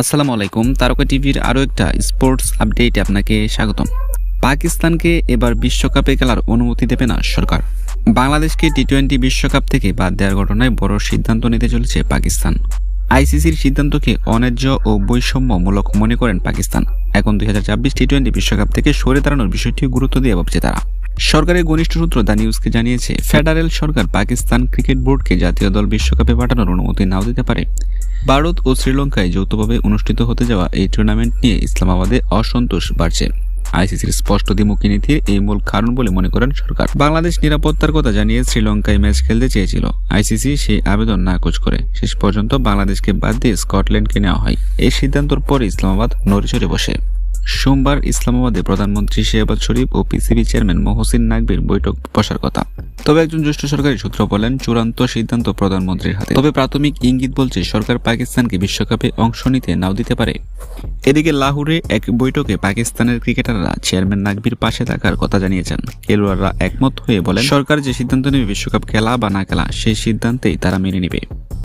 আসসালামু আলাইকুম, তারকা টিভির আরও একটা স্পোর্টস আপডেটে আপনাকে স্বাগতম। পাকিস্তানকে এবার বিশ্বকাপে খেলার অনুমতি দেবে না সরকার। বাংলাদেশকে টি টোয়েন্টি বিশ্বকাপ থেকে বাদ দেওয়ার ঘটনায় বড় সিদ্ধান্ত নিতে চলেছে পাকিস্তান। আইসিসির সিদ্ধান্তকে অন্যায্য ও বৈষম্যমূলক মনে করেন পাকিস্তান। এখন দুই হাজার ছাব্বিশ টি টোয়েন্টি বিশ্বকাপ থেকে সরে দাঁড়ানোর বিষয়টিও গুরুত্ব দিয়ে ভাবছে তারা। সরকারের ঘনিষ্ঠ সূত্র দ্য নিউজকে জানিয়েছে, ফেডারেল সরকার পাকিস্তান ক্রিকেট বোর্ডকে জাতীয় দল বিশ্বকাপে পাঠানোর অনুমতি নাও দিতে পারে। ভারত ও শ্রীলঙ্কায় যৌথভাবে অনুষ্ঠিত হতে যাওয়া এই টুর্নামেন্ট নিয়ে ইসলামাবাদে অসন্তোষ বাড়ছে। আইসিসির স্পষ্ট দ্বিমুখী নীতির এই মূল কারণ বলে মনে করেন সরকার। বাংলাদেশ নিরাপত্তার কথা জানিয়ে শ্রীলঙ্কায় ম্যাচ খেলতে চেয়েছিল। আইসিসি সেই আবেদন নাকচ করে। শেষ পর্যন্ত বাংলাদেশকে বাদ দিয়ে স্কটল্যান্ডকে নেওয়া হয়। এই সিদ্ধান্তর পরে ইসলামাবাদ নড়েচড়ে বসে। সোমবার ইসলামাবাদে প্রধানমন্ত্রী শেহবাজ শরীফ ও পিসিবি চেয়ারম্যান মহসিন নাকবির বৈঠক বসার কথা। তবে একজন জ্যেষ্ঠ সরকারি সূত্র বলেন, চূড়ান্ত সিদ্ধান্ত প্রধানমন্ত্রীর হাতে। তবে প্রাথমিক ইঙ্গিত বলছে, সরকার পাকিস্তানকে বিশ্বকাপে অংশ নিতে নাও দিতে পারে। এদিকে লাহোরে এক বৈঠকে পাকিস্তানের ক্রিকেটাররা চেয়ারম্যান নাকবির পাশে থাকার কথা জানিয়েছেন। খেলোয়াড়রা একমত হয়ে বলেন, সরকার যে সিদ্ধান্ত নেবে, বিশ্বকাপ খেলা বা না খেলা, সেই সিদ্ধান্তেই তারা মেনে নেবে।